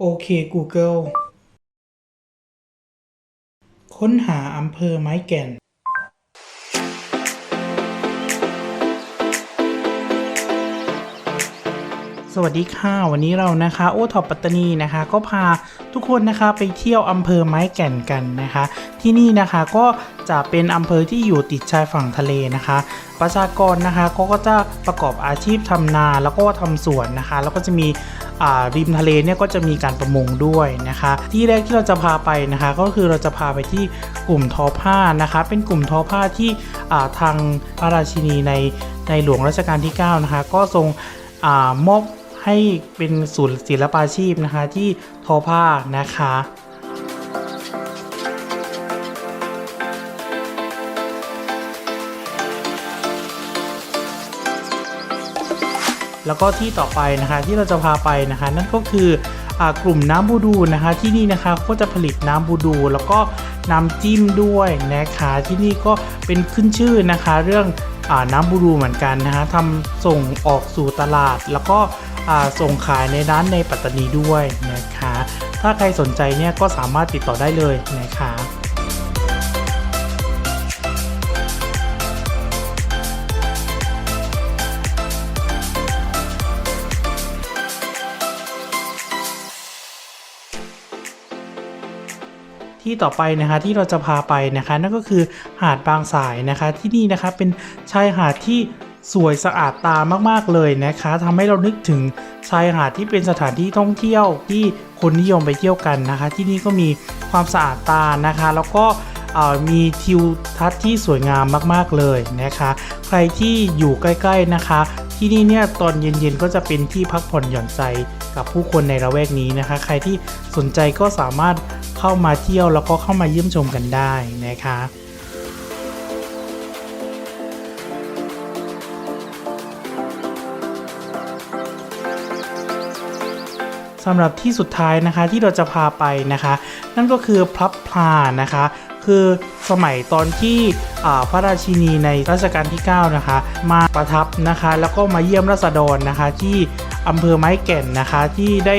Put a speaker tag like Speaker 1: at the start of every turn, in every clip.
Speaker 1: โอเค Google ค้นหาอำเภอไม้แก่น สวัสดีค่ะ วันนี้เรานะคะโอท็อปปัตตานีนะคะ ก็พาทุกคนนะคะไปเที่ยวอำเภอไม้แก่นกันนะคะ ที่นี่นะคะก็จะเป็นอำเภอที่อยู่ติดชายฝั่งทะเลนะคะ ประชากรนะคะก็ก็จะประกอบอาชีพทำนาแล้วก็ทำสวนนะคะ แล้วก็จะมีริมทะเลเนี่ยก็จะมีการประมงด้วยนะคะ ที่แรกที่เราจะพาไปนะคะ ก็คือเราจะพาไปที่กลุ่มทอผ้านะคะ เป็นกลุ่มทอผ้าที่ทางพระราชินีในในหลวงรัชกาลที่ 9 นะคะ ก็ทรงอมอบ ให้เป็นศูนย์ศิลปาชีพนะคะ ที่ทอผ้านะคะแล้วก็ที่ต่อไปนะคะที่เราจะพาไปนะคะ นั่นก็คืออกลุ่มน้ำบูดูนะคะที่นี่นะคะก็จะผลิตน้ำบูดู แล้วก็น้ำจิ้มด้วยนะคะที่นี่ก็เป็นขึ้นชื่อนะคะ เรื่องอน้ำบูดูเหมือนกันนะคะทำส่งออกสู่ตลาด แล้วก็ ส่งขายในร้านในปัตตานีด้วยนะคะ ถ้าใครสนใจเนี่ยก็สามารถติดต่อได้เลยนะคะที่ต่อไปนะคะที่เราจะพาไปนะคะนั่นก็คือหาดบางสายนะคะที่นี่นะคะเป็นชายหาดที่ สวยสะอาดตามากๆเลยนะคะทำให้เรานึกถึงชายหาดที่เป็นสถานที่ท่องเที่ยวที่คนนิยมไปเที่ยวกันนะคะ ที่นี่ก็มีความสะอาดตานะคะ แล้วก็มีทิวทัศน์ที่สวยงามมากๆเลยนะคะ ใครที่อยู่ใกล้ๆนะคะ ที่นี่เนี่ยตอนเย็นๆก็จะเป็นที่พักผ่อนหย่อนใจกับผู้คนในละแวกนี้นะคะ ใครที่สนใจก็สามารถเข้ามาเที่ยวแล้วก็เข้ามาเยี่ยมชมกันได้นะคะ สำหรับที่สุดท้ายนะคะที่เราจะพาไปนะคะ นั่นก็คือพลับพลานะคะคือสมัยตอนที่พระราชินีในรัชกาลที่ 9 นะคะ มาประทับนะคะ แล้วก็มาเยี่ยมราษฎรนะคะ ที่อำเภอไม้แก่นนะคะ ที่ได้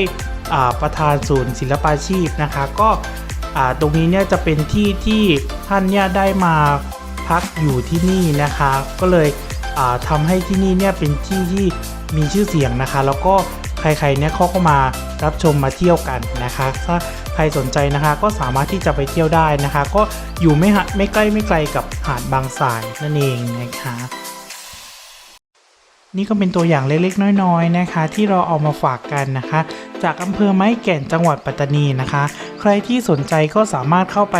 Speaker 1: ประธานศูนย์ศิลปาชีพนะคะ ก็ตรงนี้เนี่ยจะเป็นที่ที่ท่านเนี่ยได้มาพักอยู่ที่นี่นะคะ ก็เลยอ่าทำให้ที่นี่เนี่ยเป็นที่ที่มีชื่อเสียงนะคะ แล้วก็ ใครๆเนี่ยเขาก็มารับชมมาเที่ยวกันนะคะ ถ้าใครสนใจนะคะก็สามารถที่จะไปเที่ยวได้นะคะ ก็อยู่ไม่หะไม่ใกล้ไม่ไกลกับหาดบางสายนั่นเองนะคะนี่ก็เป็นตัวอย่างเล็กๆ น้อยๆนะคะ ที่เราเอามาฝากกันนะคะ จากอำเภอไม้แก่นจังหวัดปัตตานีนะคะ ใครที่สนใจก็สามารถเข้าไป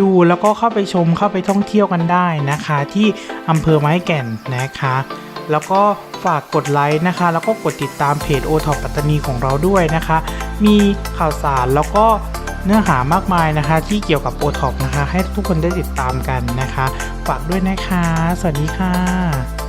Speaker 1: ดูแล้วก็เข้าไปชมเข้าไปท่องเที่ยวกันได้นะคะ ที่อำเภอไม้แก่นนะคะ แล้วก็ ฝากกดไลค์นะคะ แล้วก็กดติดตามเพจโอท็อปปัตตานีของเราด้วยนะคะ มีข่าวสารแล้วก็เนื้อหามากมายนะคะ ที่เกี่ยวกับโอท็อปนะคะ ให้ทุกคนได้ติดตามกันนะคะ ฝากด้วยนะคะ สวัสดีค่ะ